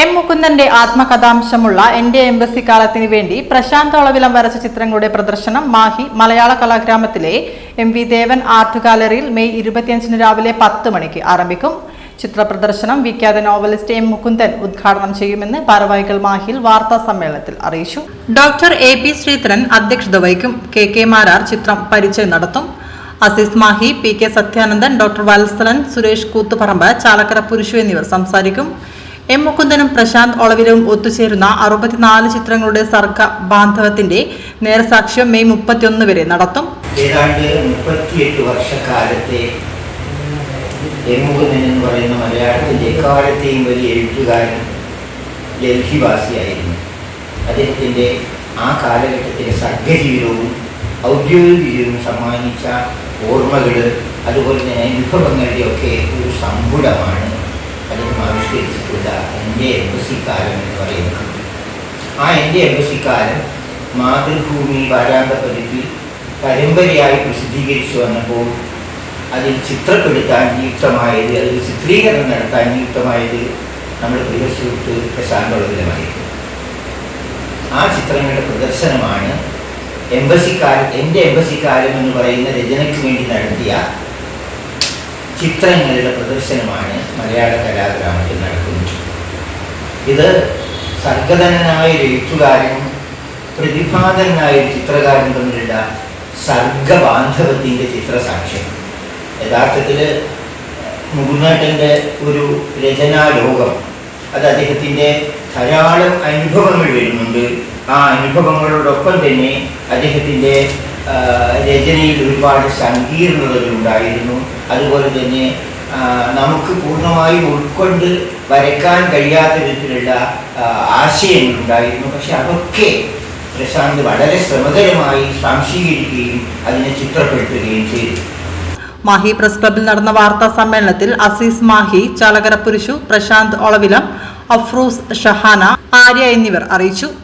M മുകുന്ദന്റെ ആത്മകഥാംശമുള്ള എന്റെ embassy കാലത്തിന് വേണ്ടി പ്രശാന്ത് അളവിലം വരച്ച ചിത്രങ്ങളുടെ പ്രദർശനം മാഹി മലയാള കലാഗ്രാമത്തിലെ എം വി ദേവൻ ആർട്ട് ഗാലറിയിൽ മെയ് ഇരുപത്തിയഞ്ചിന് രാവിലെ പത്ത് മണിക്ക് ആരംഭിക്കും. ചിത്ര പ്രദർശനം വിഖ്യാത നോവലിസ്റ്റ് എം മുകുന്ദൻ ഉദ്ഘാടനം ചെയ്യുമെന്ന് ഭാരവാഹികൾ മാഹിയിൽ വാർത്താ സമ്മേളനത്തിൽ അറിയിച്ചു. ഡോക്ടർ എ പി ശ്രീധരൻ അധ്യക്ഷത വഹിക്കും. കെ കെ മാരാർ ചിത്രം പരിചയം നടത്തും. Azeez Mahi P K Sathyanandan doctor Vatsalan Suresh Koothuparamba Chalakkara Purushu എന്നിവർ സംസാരിക്കും. എം മുകുന്ദനും പ്രശാന്ത് ഒളവിലും ഒത്തുചേരുന്ന അറുപത്തിനാല് ചിത്രങ്ങളുടെ സർഗ ബാന്ധവത്തിന്റെ നേരസാക്ഷ്യം മെയ് മുപ്പത്തിയൊന്ന് വരെ നടത്തും. ഏതാണ്ട് മുപ്പത്തിയെട്ട് വർഷക്കാലത്തെ മുകുന്ദൻ എന്ന് പറയുന്ന മലയാളത്തിന്റെ എക്കാലത്തെയും വലിയ എഴുത്തുകാരൻ ഡൽഹിവാസിയായിരുന്നു. അദ്ദേഹത്തിന്റെ ആ കാലഘട്ടത്തിലെ സർഗജീവിതവും ഔദ്യോഗിക ജീവിതവും സമ്മാനിച്ച ഓർമ്മകൾ അതുപോലെ തന്നെ അനുഭവങ്ങളുടെ ഒക്കെ ഒരു സമ്പുടമാണ് അദ്ദേഹം ആവിഷ്കരിച്ചിട്ടുള്ള എന്റെ എംബസിക്കാരൻ എന്ന് പറയുന്നത്. ആ എന്റെ എംബസിക്കാരൻ മാതൃഭൂമി വാരാന്ത പതിപ്പിൽ പരമ്പരയായി പ്രസിദ്ധീകരിച്ചു വന്നപ്പോൾ അതിൽ ചിത്രപ്പെടുത്താൻ നിയുക്തമായത് അതിൽ ചിത്രീകരണം നടത്താൻ നിയുക്തമായത് നമ്മുടെ പ്രിയസുഹൃത്ത് സുഹൃത്ത് പ്രശാന്ത് ആ ചിത്രങ്ങളുടെ പ്രദർശനമാണ് എംബസിക്കാരൻ എന്റെ എംബസിക്കാരൻ എന്ന് പറയുന്ന രചനയ്ക്ക് വേണ്ടി നടത്തിയ ചിത്രങ്ങളുടെ പ്രദർശനമാണ് മലയാള കലാഗ്രാമത്തിൽ നടക്കുന്നത്. ഇത് സർഗധനനായ ഒരു എഴുത്തുകാരനും പ്രതിഭാതനായ ഒരു ചിത്രകാരനും തമ്മിലുള്ള സർഗബാന്ധവത്തിന്റെ ചിത്രസാക്ഷ്യം. യഥാർത്ഥത്തിൽ മുകുന്നേട്ടന്റെ ഒരു രചനാലോകം അത് അദ്ദേഹത്തിന്റെ ധാരാളം അനുഭവങ്ങൾ വരുന്നുണ്ട്. ആ അനുഭവങ്ങളോടൊപ്പം തന്നെ അദ്ദേഹത്തിന്റെ രചനയിൽ ഒരുപാട് സങ്കീർണതകളുണ്ടായിരുന്നു അതുപോലെ തന്നെ നമുക്ക് പൂർണമായും ഉൾക്കൊണ്ട് വരയ്ക്കാൻ കഴിയാത്ത വിധത്തിലുള്ള ആശയങ്ങളുണ്ടായിരുന്നു പക്ഷെ അതൊക്കെ പ്രശാന്ത് വളരെ ശ്രമകരമായി സ്വാംശീകരിക്കുകയും അതിനെ ചിത്രപ്പെടുത്തുകയും ചെയ്തു. മാഹി പ്രസ് ക്ലബിൽ നടന്ന വാർത്താ സമ്മേളനത്തിൽ അസീസ് മാഹി ചാലകര പുരുഷു പ്രശാന്ത് ഒളവിലം അഫ്രൂസ് ഷഹാന ആര്യ എന്നിവർ അറിയിച്ചു.